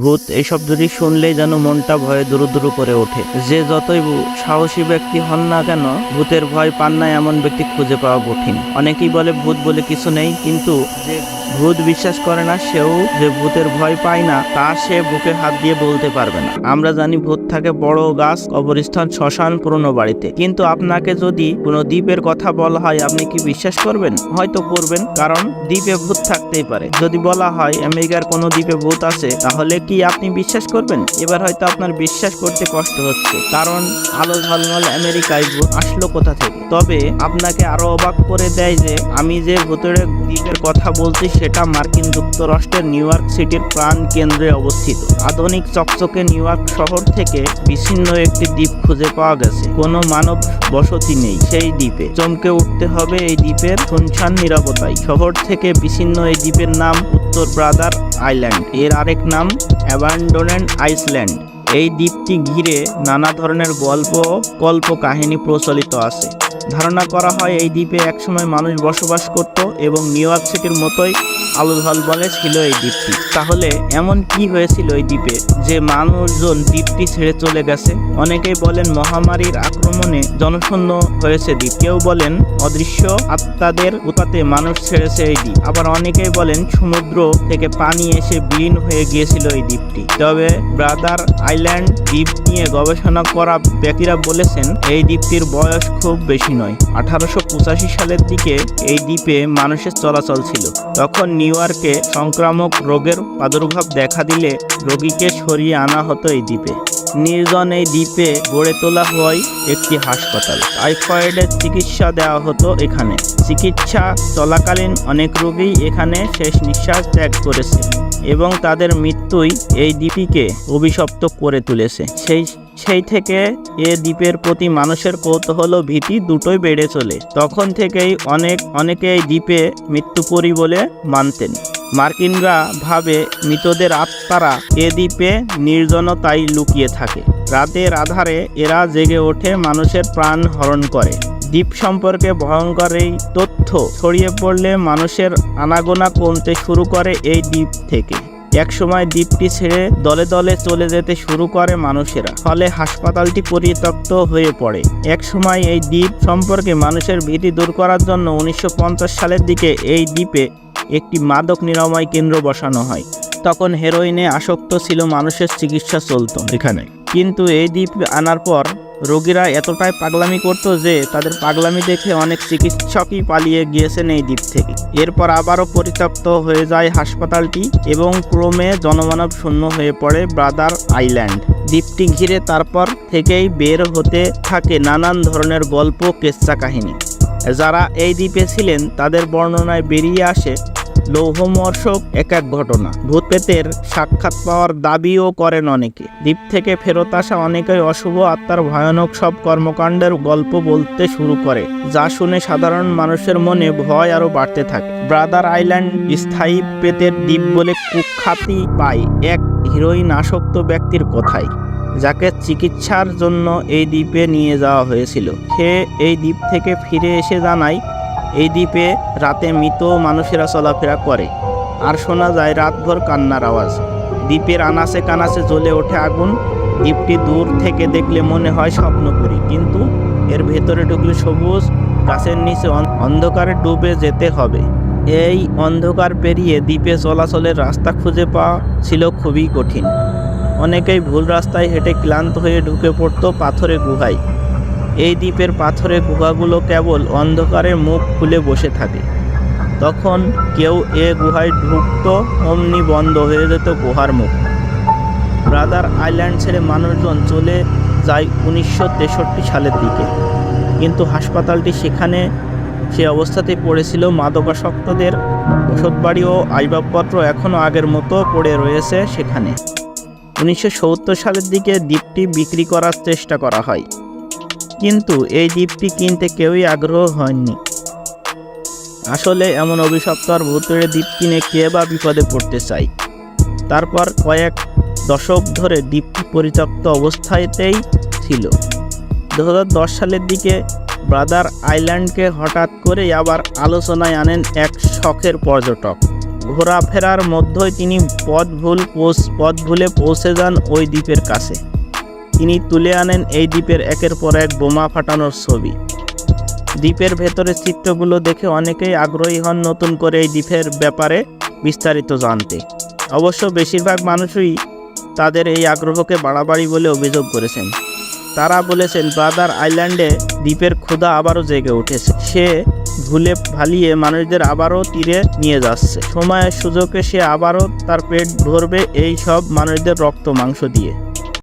ভূত এইসব যদি শুনলেই যেন মনটা ভয়ে দুরু দুরু করে ওঠে। যে যতই সাহসী ব্যক্তি হন না কেন, ভূতের ভয় পান না এমন ব্যক্তি খুঁজে পাওয়া কঠিন। অনেকেই বলে ভূত বলে কিছু নেই, কিন্তু যে ভূত বিশ্বাস করে না, সেও যে ভূতের ভয় পায় না, তা সে বুকে হাত দিয়ে বলতে পারবে না। আমরা জানি ভূত থাকে বড় গাছ, কবরস্থান, শ্মশান, পুরনো বাড়িতে। কিন্তু আপনাকে যদি কোনো দ্বীপের কথা বলা হয়, আপনি কি বিশ্বাস করবেন? হয়তো করবেন, কারণ দ্বীপে ভূত থাকতেই পারে। যদি বলা হয়, আমেরিকার কোনো দ্বীপে ভূত আছে, তাহলে কি আপনি বিশ্বাস করবেন? এবার হয়তো আপনার বিশ্বাস করতে কষ্ট হচ্ছে। কারণ আলো ঝলমল আমেরিকায় আসলো কোথা থেকে? তবে আপনাকে আরও অবাক করে দেয় যে, আমি যে ভূতের দ্বীপের কথা বলছি, সেটা মার্কিন যুক্তরাষ্ট্রের নিউ ইয়র্ক সিটির প্রাণ কেন্দ্রে অবস্থিত। আধুনিক চকচকে নিউ ইয়র্ক শহর থেকে বিচ্ছিন্ন একটি দ্বীপ খুঁজে পাওয়া গেছে। কোনো মানব বসতি নেই সেই দ্বীপে। চমকে উঠতে হবে এই দ্বীপের শুনশান নিরাপত্তায়। শহর থেকে বিচ্ছিন্ন এই দ্বীপের নাম উত্তর ব্রাদার আইল্যান্ড। এর আরেক নাম অ্যাবান্ডোনেন্ট আইসল্যান্ড। এই দ্বীপটি ঘিরে নানা ধরনের গল্প কল্প কাহিনী প্রচলিত আছে। ধারণা করা হয় এই দ্বীপে একসময় মানুষ বসবাস করত এবং নিউ ইয়র্ক সিটির মতোই আলো বলে ছিল এই দ্বীপটি। তাহলে এমন কি হয়েছিল এই দ্বীপে যে মানুষজন দ্বীপটি ছেড়ে চলে গেছে? অনেকেই বলেন মহামারীর আক্রমণে জনশূন্য হয়েছে দ্বীপ। কেউ বলেন অদৃশ্য আত্মাদের উপাতে মানুষ ছেড়েছে এই দ্বীপ। আবার অনেকেই বলেন সমুদ্র থেকে পানি এসে বিলীন হয়ে গিয়েছিল এই দ্বীপটি। তবে ব্রাদার আইল্যান্ড দ্বীপ নিয়ে গবেষণা করা ব্যক্তিরা বলেছেন, এই দ্বীপটির বয়স খুব বেশি নয়। আঠারোশো সালের দিকে এই দ্বীপে মানুষের চলাচল ছিল। তখন নিউ ইয়র্কে সংক্রামক রোগের প্রাদুর্ভাব দেখা দিলে রোগীকে সরিয়ে আনা হতো এই দ্বীপে। নির্জন এই দ্বীপে গড়ে তোলা হয় একটি হাসপাতাল। টাইফয়েডের চিকিৎসা দেওয়া হতো এখানে। চিকিৎসা চলাকালীন অনেক রোগী এখানে শেষ নিঃশ্বাস ত্যাগ করেছে এবং তাদের মৃত্যুই এই দ্বীপটিকে অভিশপ্ত করে তুলেছে। সেই সেই থেকে এ দ্বীপের প্রতি মানুষের কৌতূহল ভীতি দুটোই বেড়ে চলে। তখন থেকেই অনেক অনেকে এই দ্বীপে মৃত্যুপরি বলে মানতেন। মার্কিনরা ভাবে মৃতদের আত্মারা এ দ্বীপে নির্জনতায় লুকিয়ে থাকে। রাতের আধারে এরা জেগে ওঠে মানুষের প্রাণ হরণ করে। দ্বীপ সম্পর্কে ভয়ঙ্কর এই তথ্য ছড়িয়ে পড়লে মানুষের আনাগোনা কমতে শুরু করে এই দ্বীপ থেকে। একসময় দ্বীপটি ছেড়ে দলে দলে চলে যেতে শুরু করে মানুষেরা। ফলে হাসপাতালটি পরিত্যক্ত হয়ে পড়ে। একসময় এই দ্বীপ সম্পর্কে মানুষের ভীতি দূর করার জন্য উনিশশো পঞ্চাশ সালের দিকে এই দ্বীপে একটি মাদক নিরাময় কেন্দ্র বসানো হয়। তখন হেরোইনে আসক্ত ছিল মানুষের চিকিৎসা চলতো। এখানে? কিন্তু এই দ্বীপ আনার পর রোগীরা এতটাই পাগলামি করত যে তাদের পাগলামি দেখে অনেক চিকিৎসকই পালিয়ে গিয়েছেন এই দ্বীপ থেকে। এরপর আবারও পরিত্যক্ত হয়ে যায় হাসপাতালটি এবং ক্রমে জনমানব শূন্য হয়ে পড়ে ব্রাদার আইল্যান্ড। দ্বীপটি ঘিরে তারপর থেকেই বের হতে থাকে নানান ধরনের গল্প কেচ্চা কাহিনী। যারা এই দ্বীপে ছিলেন, তাদের বর্ণনায় বেরিয়ে আসে লৌহমর্ষক এক এক ঘটনা। ভূত পেতের সাক্ষাৎ পাওয়ার দাবিও করেন অনেকে। দ্বীপ থেকে ফেরত আসা অনেকেই অশুভ আত্মার ভয়ানক সব কর্মকাণ্ডের গল্প বলতে শুরু করে, যা শুনে সাধারণ মানুষের মনে ভয় আরও বাড়তে থাকে। ব্রাদার আইল্যান্ড স্থায়ী পেতের দ্বীপ বলে কুখ্যাতি পায় এক হিরোইন আসক্ত ব্যক্তির কথায় যাকে চিকিৎসার জন্য এই দ্বীপে নিয়ে যাওয়া হয়েছিল। সে এই দ্বীপ থেকে ফিরে এসে জানায় এই দ্বীপে রাতে মৃত মানুষেরা চলাফেরা করে। আর শোনা যায় রাতভর কান্নার আওয়াজ। দ্বীপের আনাচে কানাচে জ্বলে ওঠে আগুন। দ্বীপটি দূর থেকে দেখলে মনে হয় স্বপ্নপুরী। কিন্তু এর ভেতরে ঢুকলে সবুজ গাছের নিচে অন্ধকারে ডুবে যেতে হবে। এই অন্ধকার পেরিয়ে দ্বীপে চলাচলের রাস্তা খুঁজে পাওয়া ছিল খুবই কঠিন। অনেকেই ভুল রাস্তায় হেঁটে ক্লান্ত হয়ে ঢুকে পড়তো পাথরে গুহায়। এই দ্বীপের পাথরের গুহাগুলো কেবল অন্ধকারে মুখ খুলে বসে থাকে। তখন কেউ এ গুহায় ঢুকতো, অমনি বন্ধ হয়ে যেত গুহার মুখ। ব্রাদার আইল্যান্ড ছেড়ে মানুষজন চলে যায় উনিশশো তেষট্টি সালের দিকে। কিন্তু হাসপাতালটি সেখানে সে অবস্থাতেই পড়েছিল। মাদকাসক্তদের ওষুধবাড়ি ও আসবাবপত্র এখনও আগের মতো পড়ে রয়েছে সেখানে। উনিশশো সত্তর সালের দিকে দ্বীপটি বিক্রি করার চেষ্টা করা হয়। কিন্তু এই দ্বীপটি কিনতে কেউই আগ্রহ হয়নি। আসলে এমন অভিশপ্ত আর দ্বীপ কিনে কে বা বিপদে পড়তে চাই তারপর কয়েক দশক ধরে দ্বীপটি পরিত্যক্ত অবস্থাতেই ছিল। দু হাজার দশ সালের দিকে ব্রাদার আইল্যান্ডকে হঠাৎ করেই আবার আলোচনায় আনেন এক শখের পর্যটক। ঘোরাফেরার মধ্যেই তিনি পথ ভুল পথ ভুলে পৌঁছে যান ওই দ্বীপের কাছে। তিনি তুলে আনেন এই দ্বীপের একের পর এক বোমা ফাটানোর ছবি। দ্বীপের ভেতরের চিত্রগুলো দেখে অনেকেই আগ্রহী হন নতুন করে এই দ্বীপের ব্যাপারে বিস্তারিত জানতে। অবশ্য বেশিরভাগ মানুষই তাদের এই আগ্রহকে বাড়াবাড়ি বলে অভিযোগ করেছেন। তারা বলেছেন, ব্রাদার আইল্যান্ডে দ্বীপের ক্ষুধা আবারও জেগে উঠেছে। সে ভুলে ভালিয়ে মানুষদের আবারও তীরে নিয়ে যাচ্ছে। সময়ের সুযোগে সে আবারও তার পেট ভরবে এই সব মানুষদের রক্ত মাংস দিয়ে।